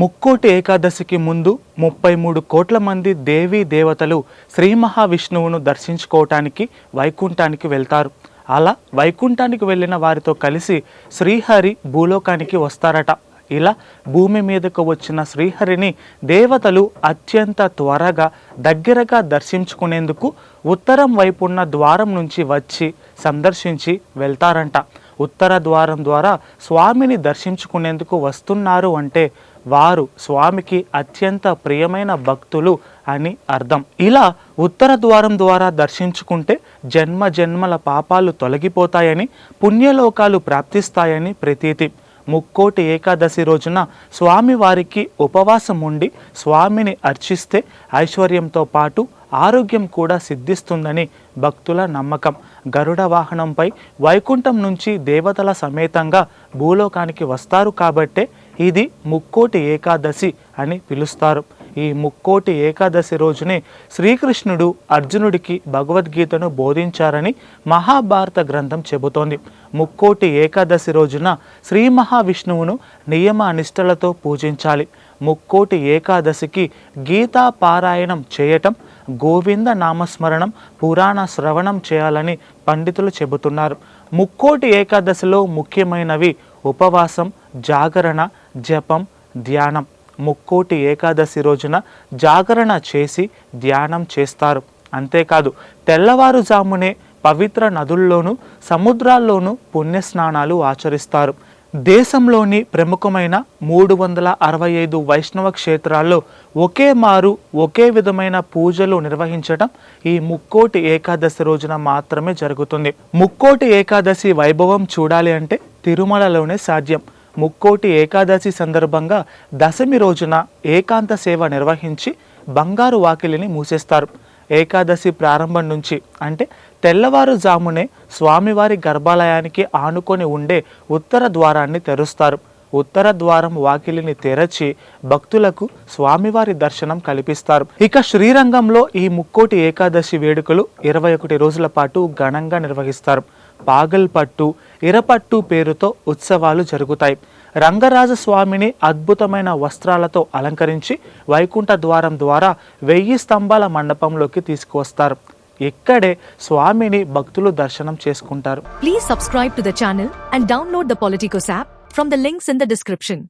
ముక్కోటి ఏకాదశికి ముందు ముప్పై మూడు కోట్ల మంది దేవీ దేవతలు శ్రీ మహావిష్ణువును దర్శించుకోవటానికి వైకుంఠానికి వెళ్తారు. అలా వైకుంఠానికి వెళ్ళిన వారితో కలిసి శ్రీహరి భూలోకానికి వస్తారట. ఇలా భూమి మీదకు వచ్చిన శ్రీహరిని దేవతలు అత్యంత త్వరగా దగ్గరగా దర్శించుకునేందుకు ఉత్తరం వైపున్న ద్వారం నుంచి వచ్చి సందర్శించి వెళ్తారంట. ఉత్తర ద్వారం ద్వారా స్వామిని దర్శించుకునేందుకు వస్తున్నారు అంటే వారు స్వామికి అత్యంత ప్రియమైన భక్తులు అని అర్థం. ఇలా ఉత్తర ద్వారం ద్వారా దర్శించుకుంటే జన్మ జన్మల పాపాలు తొలగిపోతాయని పుణ్యలోకాలు ప్రాప్తిస్తాయని ప్రతీతి. ముక్కోటి ఏకాదశి రోజున స్వామివారికి ఉపవాసం ఉండి స్వామిని అర్చిస్తే ఐశ్వర్యంతో పాటు ఆరోగ్యం కూడా సిద్ధిస్తుందని భక్తుల నమ్మకం. గరుడ వాహనంపై వైకుంఠం నుంచి దేవతల సమేతంగా భూలోకానికి వస్తారు కాబట్టే ఇది ముక్కోటి ఏకాదశి అని పిలుస్తారు. ఈ ముక్కోటి ఏకాదశి రోజునే శ్రీకృష్ణుడు అర్జునుడికి భగవద్గీతను బోధించారని మహాభారత గ్రంథం చెబుతోంది. ముక్కోటి ఏకాదశి రోజున శ్రీ మహావిష్ణువును నియమ అనిష్టలతో పూజించాలి. ముక్కోటి ఏకాదశికి గీతా పారాయణం చేయటం గోవింద నామస్మరణం పురాణ శ్రవణం చేయాలని పండితులు చెబుతున్నారు. ముక్కోటి ఏకాదశిలో ముఖ్యమైనవి ఉపవాసం జాగరణ జపం ధ్యానం. ముక్కోటి ఏకాదశి రోజున జాగరణ చేసి ధ్యానం చేస్తారు. అంతేకాదు తెల్లవారుజామునే పవిత్ర నదుల్లోనూ సముద్రాల్లోనూ పుణ్యస్నానాలు ఆచరిస్తారు. దేశంలోని ప్రముఖమైన మూడు వందల అరవై ఐదు వైష్ణవ క్షేత్రాల్లో ఒకే మారు ఒకే విధమైన పూజలు నిర్వహించడం ఈ ముక్కోటి ఏకాదశి రోజున మాత్రమే జరుగుతుంది. ముక్కోటి ఏకాదశి వైభవం చూడాలి అంటే తిరుమలలోనే సాధ్యం. ముక్కోటి ఏకాదశి సందర్భంగా దశమి రోజున ఏకాంత సేవ నిర్వహించి బంగారు వాకిలిని మూసేస్తారు. ఏకాదశి ప్రారంభం నుంచి అంటే తెల్లవారుజామునే స్వామివారి గర్భాలయానికి ఆనుకొని ఉండే ఉత్తర ద్వారాన్ని తెరుస్తారు. ఉత్తర ద్వారం వాకిలిని తెరచి భక్తులకు స్వామివారి దర్శనం కల్పిస్తారు. ఇక శ్రీరంగంలో ఈ ముక్కోటి ఏకాదశి వేడుకలు ఇరవై ఒకటి రోజుల పాటు ఘనంగా నిర్వహిస్తారు. పాగల్పట్టు ఇరపట్టు పేరుతో ఉత్సవాలు జరుగుతాయి. రంగరాజస్వామిని అద్భుతమైన వస్త్రాలతో అలంకరించి వైకుంఠ ద్వారం ద్వారా వెయ్యి స్తంభాల మండపంలోకి తీసుకువస్తారు. ఇక్కడే స్వామిని భక్తులు దర్శనం చేసుకుంటారు. Please subscribe to channel and download the Politicos app from the links in the description